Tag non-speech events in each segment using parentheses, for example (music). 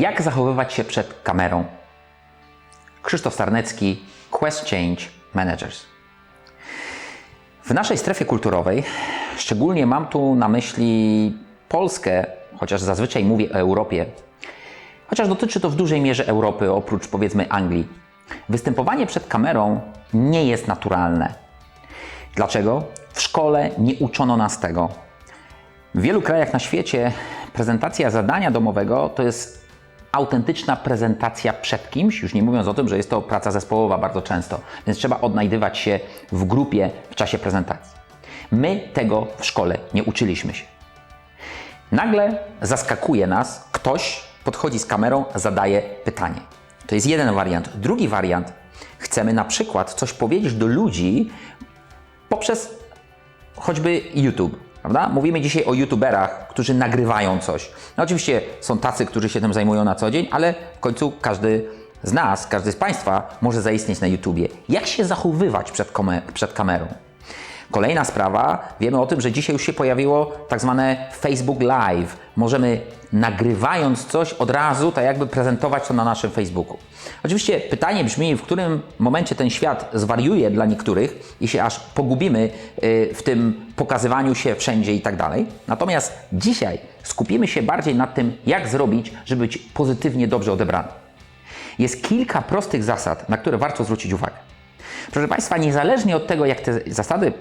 Jak zachowywać się przed kamerą? Krzysztof Sarnecki, Quest Change Managers. W naszej strefie kulturowej, szczególnie mam tu na myśli Polskę, chociaż zazwyczaj mówię o Europie, chociaż dotyczy to w dużej mierze Europy, oprócz powiedzmy Anglii. Występowanie przed kamerą nie jest naturalne. Dlaczego? W szkole nie uczono nas tego. W wielu krajach na świecie prezentacja zadania domowego to jest autentyczna prezentacja przed kimś, już nie mówiąc o tym, że jest to praca zespołowa bardzo często, więc trzeba odnajdywać się w grupie w czasie prezentacji. My tego w szkole nie uczyliśmy się. Nagle zaskakuje nas ktoś, podchodzi z kamerą, zadaje pytanie. To jest jeden wariant. Drugi wariant, chcemy na przykład coś powiedzieć do ludzi poprzez choćby YouTube. Prawda? Mówimy dzisiaj o YouTuberach, którzy nagrywają coś. No oczywiście są tacy, którzy się tym zajmują na co dzień, ale w końcu każdy z nas, każdy z Państwa może zaistnieć na YouTubie. Jak się zachowywać przed, przed kamerą? Kolejna sprawa, wiemy o tym, że dzisiaj już się pojawiło tak zwane Facebook Live. Możemy nagrywając coś od razu, tak jakby prezentować to na naszym Facebooku. Oczywiście pytanie brzmi, w którym momencie ten świat zwariuje dla niektórych i się aż pogubimy y, w tym pokazywaniu się wszędzie i tak dalej. Natomiast dzisiaj skupimy się bardziej nad tym, jak zrobić, żeby być pozytywnie dobrze odebrany. Jest kilka prostych zasad, na które warto zwrócić uwagę. Proszę Państwa, niezależnie od tego, jak te zasady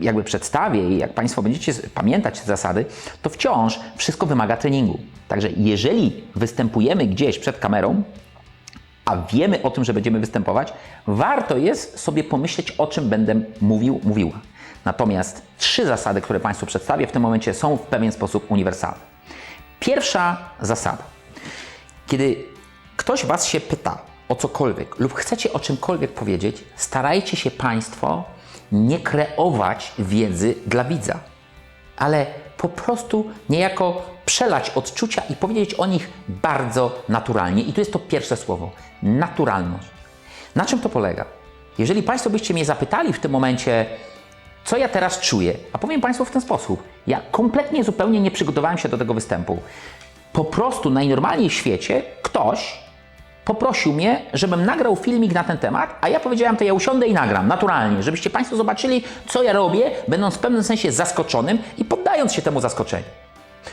jakby przedstawię i jak Państwo będziecie pamiętać te zasady, to wciąż wszystko wymaga treningu. Także jeżeli występujemy gdzieś przed kamerą, a wiemy o tym, że będziemy występować, warto jest sobie pomyśleć, o czym będę mówił, mówiła. Natomiast trzy zasady, które Państwu przedstawię w tym momencie, są w pewien sposób uniwersalne. Pierwsza zasada. Kiedy ktoś Was się pyta o cokolwiek lub chcecie o czymkolwiek powiedzieć, starajcie się Państwo nie kreować wiedzy dla widza, ale po prostu niejako przelać odczucia i powiedzieć o nich bardzo naturalnie. I tu jest to pierwsze słowo naturalność. Na czym to polega? Jeżeli Państwo byście mnie zapytali w tym momencie, co ja teraz czuję, a powiem Państwu w ten sposób: ja kompletnie, zupełnie nie przygotowałem się do tego występu. Po prostu najnormalniej w świecie ktoś poprosił mnie, żebym nagrał filmik na ten temat, a ja powiedziałem, to ja usiądę i nagram, naturalnie, żebyście Państwo zobaczyli, co ja robię, będąc w pewnym sensie zaskoczonym i poddając się temu zaskoczeniu.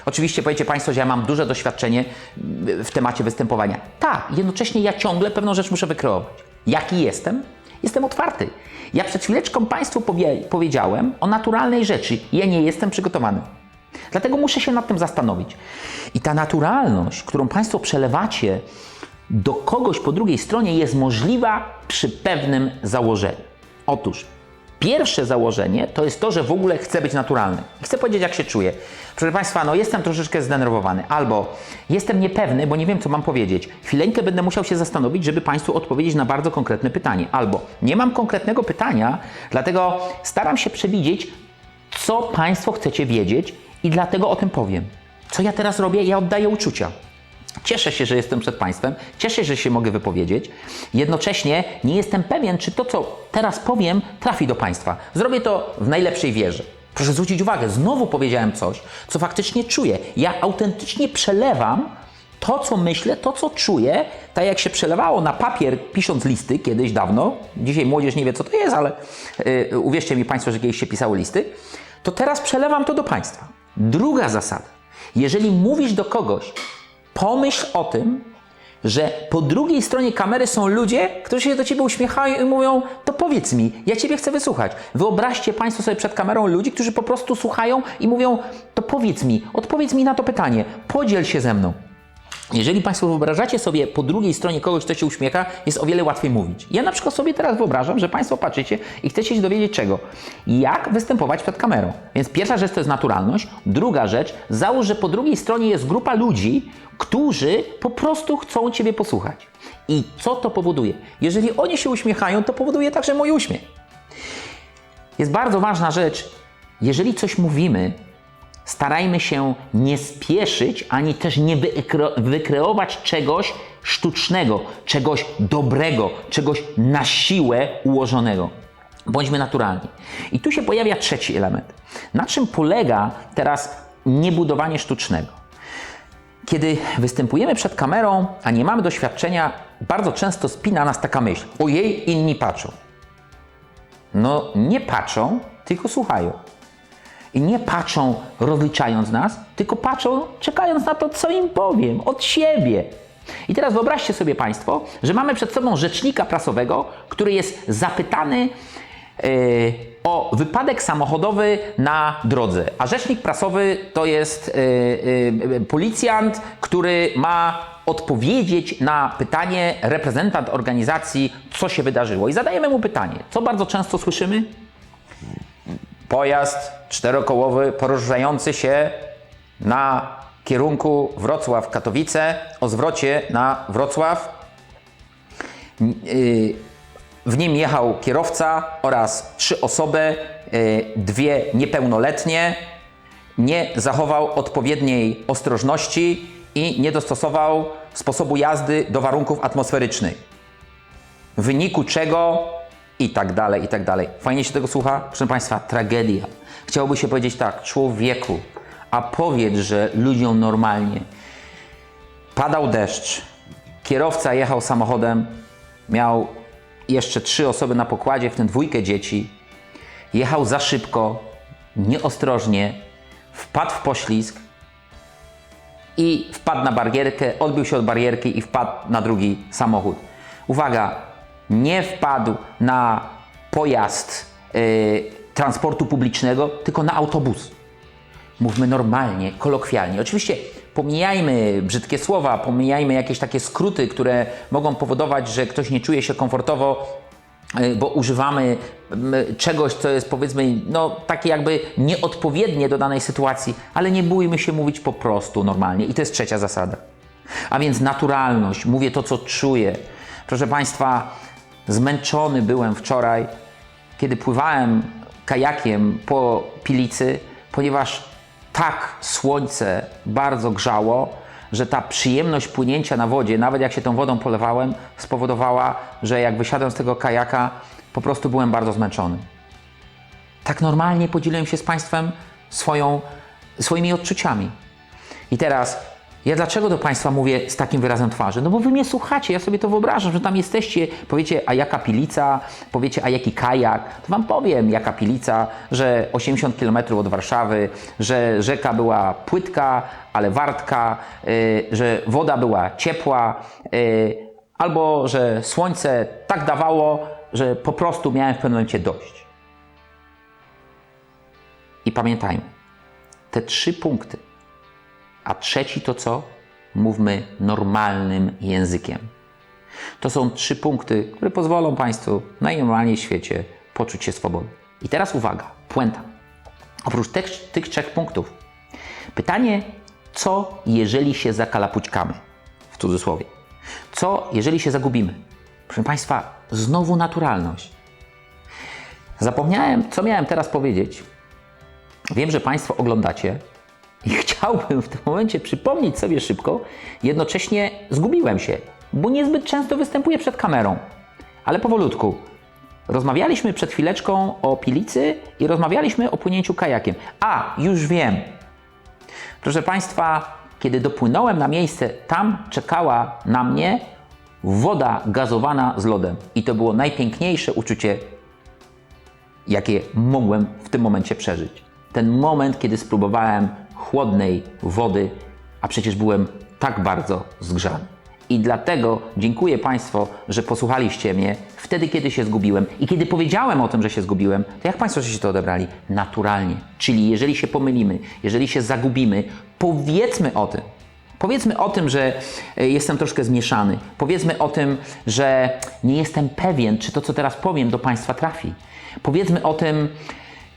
Oczywiście powiecie Państwo, że ja mam duże doświadczenie w temacie występowania. Tak, jednocześnie ja ciągle pewną rzecz muszę wykreować. Jaki jestem? Jestem otwarty. Ja przed chwileczką Państwu powie powiedziałem o naturalnej rzeczy. Ja nie jestem przygotowany. Dlatego muszę się nad tym zastanowić. I ta naturalność, którą Państwo przelewacie do kogoś po drugiej stronie jest możliwa przy pewnym założeniu. Otóż pierwsze założenie to jest to, że w ogóle chcę być naturalny. Chcę powiedzieć, jak się czuję. Proszę Państwa, no jestem troszeczkę zdenerwowany, albo jestem niepewny, bo nie wiem, co mam powiedzieć. Chwileńkę będę musiał się zastanowić, żeby Państwu odpowiedzieć na bardzo konkretne pytanie. Albo nie mam konkretnego pytania, dlatego staram się przewidzieć, co Państwo chcecie wiedzieć i dlatego o tym powiem. Co ja teraz robię? Ja oddaję uczucia. Cieszę się, że jestem przed Państwem, cieszę się, że się mogę wypowiedzieć. Jednocześnie nie jestem pewien, czy to, co teraz powiem, trafi do Państwa. Zrobię to w najlepszej wierze. Proszę zwrócić uwagę, znowu powiedziałem coś, co faktycznie czuję. Ja autentycznie przelewam to, co myślę, to, co czuję, tak jak się przelewało na papier, pisząc listy kiedyś dawno. Dzisiaj młodzież nie wie, co to jest, ale yy, uwierzcie mi Państwo, że kiedyś się pisało listy. To teraz przelewam to do Państwa. Druga zasada. Jeżeli mówisz do kogoś, pomyśl o tym, że po drugiej stronie kamery są ludzie, którzy się do ciebie uśmiechają i mówią: To powiedz mi, ja ciebie chcę wysłuchać. Wyobraźcie Państwo sobie przed kamerą ludzi, którzy po prostu słuchają i mówią: To powiedz mi, odpowiedz mi na to pytanie, podziel się ze mną. Jeżeli Państwo wyobrażacie sobie po drugiej stronie kogoś, kto się uśmiecha, jest o wiele łatwiej mówić. Ja na przykład sobie teraz wyobrażam, że Państwo patrzycie i chcecie się dowiedzieć czego? Jak występować przed kamerą. Więc pierwsza rzecz to jest naturalność. Druga rzecz, załóż, że po drugiej stronie jest grupa ludzi, którzy po prostu chcą Ciebie posłuchać. I co to powoduje? Jeżeli oni się uśmiechają, to powoduje także mój uśmiech. Jest bardzo ważna rzecz. Jeżeli coś mówimy, starajmy się nie spieszyć, ani też nie wykre wykreować czegoś sztucznego, czegoś dobrego, czegoś na siłę ułożonego. Bądźmy naturalni. I tu się pojawia trzeci element. Na czym polega teraz niebudowanie sztucznego? Kiedy występujemy przed kamerą, a nie mamy doświadczenia, bardzo często spina nas taka myśl: ojej, inni patrzą. No, nie patrzą, tylko słuchają. I nie patrzą rozliczając nas, tylko patrzą czekając na to, co im powiem, od siebie. I teraz wyobraźcie sobie Państwo, że mamy przed sobą rzecznika prasowego, który jest zapytany e, o wypadek samochodowy na drodze. A rzecznik prasowy to jest e, e, policjant, który ma odpowiedzieć na pytanie reprezentant organizacji, co się wydarzyło. I zadajemy mu pytanie, co bardzo często słyszymy? Pojazd czterokołowy poruszający się na kierunku Wrocław-Katowice o zwrocie na Wrocław. Yy, W nim jechał kierowca oraz trzy osoby, yy, dwie niepełnoletnie. Nie zachował odpowiedniej ostrożności i nie dostosował sposobu jazdy do warunków atmosferycznych w wyniku czego i tak dalej, i tak dalej. Fajnie się tego słucha? Proszę Państwa, tragedia. Chciałoby się powiedzieć tak, człowieku, a powiedz, że ludziom normalnie. Padał deszcz, kierowca jechał samochodem, miał jeszcze trzy osoby na pokładzie, w tym dwójkę dzieci. Jechał za szybko, nieostrożnie, wpadł w poślizg i wpadł na barierkę, odbił się od barierki i wpadł na drugi samochód. Uwaga, nie wpadł na pojazd y, transportu publicznego, tylko na autobus. Mówmy normalnie, kolokwialnie. Oczywiście pomijajmy brzydkie słowa, pomijajmy jakieś takie skróty, które mogą powodować, że ktoś nie czuje się komfortowo, y, bo używamy czegoś, co jest powiedzmy, no takie jakby nieodpowiednie do danej sytuacji, ale nie bójmy się mówić po prostu normalnie. I to jest trzecia zasada. A więc naturalność, mówię to, co czuję. Proszę Państwa, zmęczony byłem wczoraj, kiedy pływałem kajakiem po Pilicy, ponieważ tak słońce bardzo grzało, że ta przyjemność płynięcia na wodzie, nawet jak się tą wodą polewałem, spowodowała, że jak wysiadłem z tego kajaka, po prostu byłem bardzo zmęczony. Tak normalnie podzieliłem się z Państwem swoją, swoimi odczuciami. I teraz, ja dlaczego do Państwa mówię z takim wyrazem twarzy? No bo Wy mnie słuchacie, ja sobie to wyobrażam, że tam jesteście, powiecie, a jaka pilica, powiecie, a jaki kajak, to Wam powiem, jaka pilica, że 80 km od Warszawy, że rzeka była płytka, ale wartka, yy, że woda była ciepła, yy, albo że słońce tak dawało, że po prostu miałem w pewnym momencie dość. I pamiętajmy, te trzy punkty, a trzeci to co? Mówmy normalnym językiem. To są trzy punkty, które pozwolą Państwu najnormalniej w świecie poczuć się swobodnie. I teraz uwaga, puenta. Oprócz tych, tych trzech punktów, pytanie, co jeżeli się zakalapućkamy? W cudzysłowie. Co jeżeli się zagubimy? Proszę Państwa, znowu naturalność. Zapomniałem, co miałem teraz powiedzieć. Wiem, że Państwo oglądacie i chciałbym w tym momencie przypomnieć sobie szybko, jednocześnie zgubiłem się, bo niezbyt często występuję przed kamerą. Ale powolutku. Rozmawialiśmy przed chwileczką o pilicy i rozmawialiśmy o płynięciu kajakiem. A, już wiem. Proszę Państwa, kiedy dopłynąłem na miejsce, tam czekała na mnie woda gazowana z lodem. I to było najpiękniejsze uczucie, jakie mogłem w tym momencie przeżyć. Ten moment, kiedy spróbowałem chłodnej wody, a przecież byłem tak bardzo zgrzany. I dlatego dziękuję Państwu, że posłuchaliście mnie wtedy, kiedy się zgubiłem. I kiedy powiedziałem o tym, że się zgubiłem, to jak Państwo żeście to odebrali? Naturalnie. Czyli jeżeli się pomylimy, jeżeli się zagubimy, powiedzmy o tym. Powiedzmy o tym, że e, jestem troszkę zmieszany. Powiedzmy o tym, że nie jestem pewien, czy to, co teraz powiem, do Państwa trafi. Powiedzmy o tym,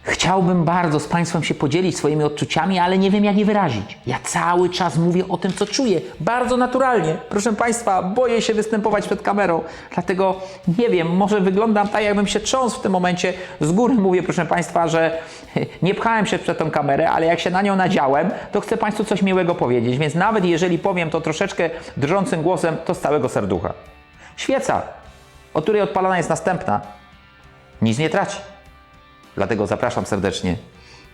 chciałbym bardzo z Państwem się podzielić swoimi odczuciami, ale nie wiem, jak je wyrazić. Ja cały czas mówię o tym, co czuję, bardzo naturalnie. Proszę Państwa, boję się występować przed kamerą, dlatego nie wiem, może wyglądam tak, jakbym się trząsł w tym momencie. Z góry mówię, proszę Państwa, że (laughs) nie pchałem się przed tą kamerę, ale jak się na nią nadziałem, to chcę Państwu coś miłego powiedzieć, więc nawet jeżeli powiem to troszeczkę drżącym głosem, to z całego serducha. Świeca, od której odpalana jest następna, nic nie traci. Dlatego zapraszam serdecznie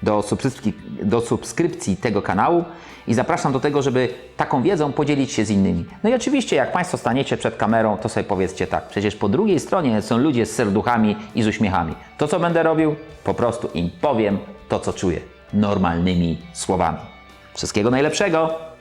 do subskrypcji, do subskrypcji tego kanału i zapraszam do tego, żeby taką wiedzą podzielić się z innymi. No i oczywiście, jak Państwo staniecie przed kamerą, to sobie powiedzcie tak, przecież po drugiej stronie są ludzie z serduchami i z uśmiechami. To, co będę robił, po prostu im powiem to, co czuję, normalnymi słowami. Wszystkiego najlepszego!